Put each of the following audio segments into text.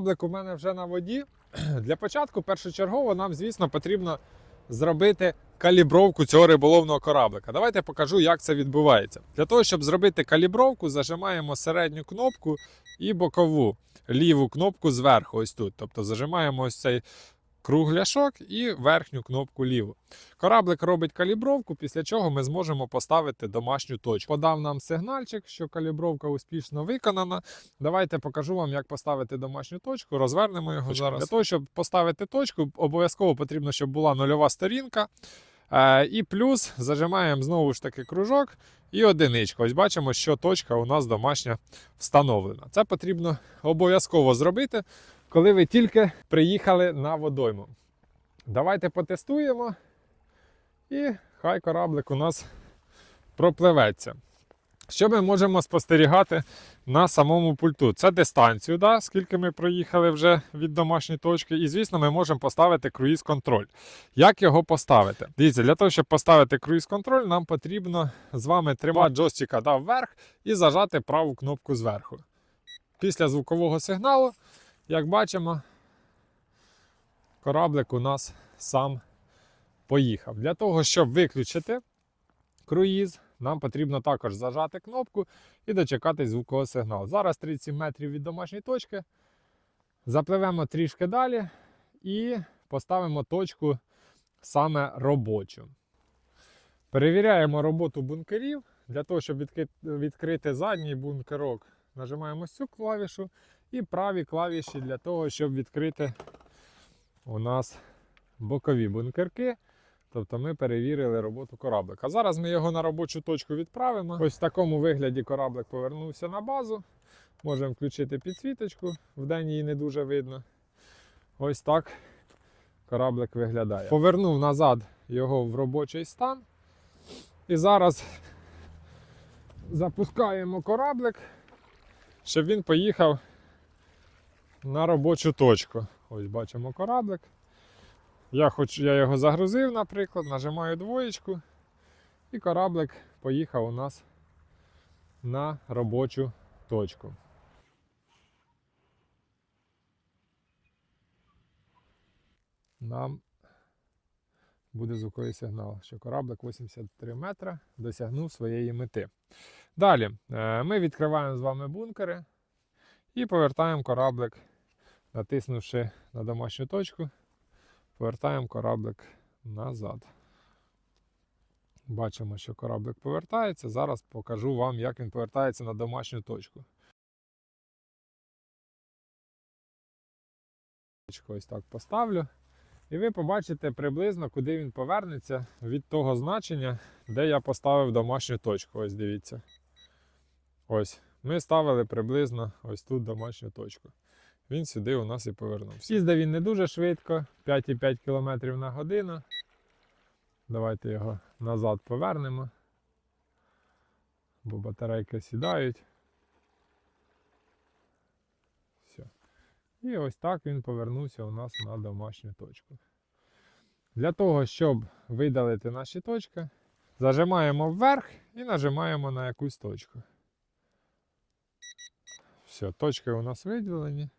Кораблик у мене вже на воді. Для початку першочергово нам, звісно, потрібно зробити калібровку цього риболовного кораблика. Давайте покажу, як це відбувається. Для того, щоб зробити калібровку, зажимаємо середню кнопку і бокову ліву кнопку зверху, ось тут. Тобто зажимаємо ось цей кругляшок і верхню кнопку ліву. Кораблик робить калібровку, після чого ми зможемо поставити домашню точку. Подав нам сигнальчик, що калібровка успішно виконана. Давайте покажу вам, як поставити домашню точку. Розвернемо його зараз. Для того, щоб поставити точку, обов'язково потрібно, щоб була нульова сторінка. І плюс зажимаємо знову ж таки кружок і одиничку. Ось бачимо, що точка у нас домашня встановлена. Це потрібно обов'язково зробити, коли ви тільки приїхали на водойму. Давайте потестуємо. І хай кораблик у нас пропливеться. Що ми можемо спостерігати на самому пульту? Це дистанцію, да, скільки ми проїхали вже від домашньої точки. І, звісно, ми можемо поставити круїз-контроль. Як його поставити? Дивіться, для того, щоб поставити круїз-контроль, нам потрібно з вами тримати джойстика да, вверх і зажати праву кнопку зверху. Після звукового сигналу, як бачимо, кораблик у нас сам поїхав. Для того, щоб виключити круїз, нам потрібно також зажати кнопку і дочекати звукового сигналу. Зараз 37 метрів від домашньої точки. Запливемо трішки далі і поставимо точку саме робочу. Перевіряємо роботу бункерів. Для того, щоб відкрити задній бункерок, нажимаємо цю клавішу і праві клавіші для того, щоб відкрити у нас бокові бункерки. Тобто ми перевірили роботу кораблика. Зараз ми його на робочу точку відправимо. Ось в такому вигляді кораблик повернувся на базу. Можемо включити підсвіточку, вдень її не дуже видно. Ось так кораблик виглядає. Повернув назад його в робочий стан. І зараз запускаємо кораблик, щоб він поїхав на робочу точку. Ось бачимо кораблик. Я, хоч, я його загрузив, наприклад, нажимаю двоєчку, і кораблик поїхав у нас на робочу точку. Нам буде звуковий сигнал, що кораблик 83 метра досягнув своєї мети. Далі е, ми відкриваємо з вами бункери і повертаємо кораблик, натиснувши на домашню точку повертаємо кораблик назад. Бачимо, що кораблик повертається. Зараз покажу вам, як він повертається на домашню точку. Ось так поставлю. І ви побачите приблизно, куди він повернеться від того значення, де я поставив домашню точку. Ось дивіться. Ось. Ми ставили приблизно ось тут домашню точку він сюди у нас і повернувся. Їздив він не дуже швидко, 5,5 км на годину. Давайте його назад повернемо, бо батарейки сідають. Все. І ось так він повернувся у нас на домашню точку. Для того, щоб видалити наші точки, зажимаємо вверх і нажимаємо на якусь точку. Все, точки у нас виділені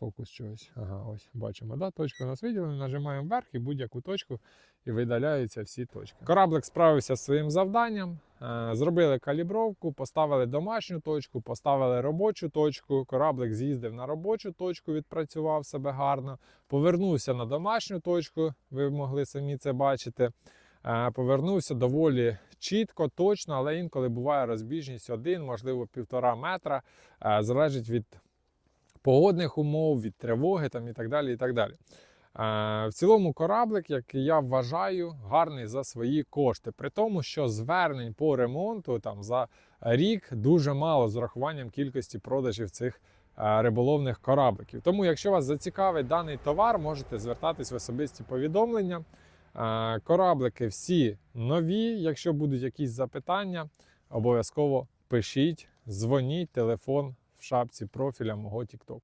фокус чогось. Ага, ось бачимо, да? точка у нас виділена, нажимаємо вверх і будь-яку точку і видаляються всі точки. Кораблик справився з своїм завданням. е, Зробили калібровку, поставили домашню точку, поставили робочу точку. Кораблик з'їздив на робочу точку, відпрацював себе гарно. Повернувся на домашню точку, ви могли самі це бачити. Е, Повернувся доволі чітко, точно, але інколи буває розбіжність один, можливо, півтора метра. Е, Залежить від погодних умов, від тривоги там, і так далі. І так далі. Е, в цілому кораблик, як я вважаю, гарний за свої кошти. При тому, що звернень по ремонту там, за рік дуже мало з урахуванням кількості продажів цих е, риболовних корабликів. Тому, якщо вас зацікавить даний товар, можете звертатись в особисті повідомлення. Е, Кораблики всі нові. Якщо будуть якісь запитання, обов'язково пишіть, дзвоніть, телефон в шапці профіля мого TikTok.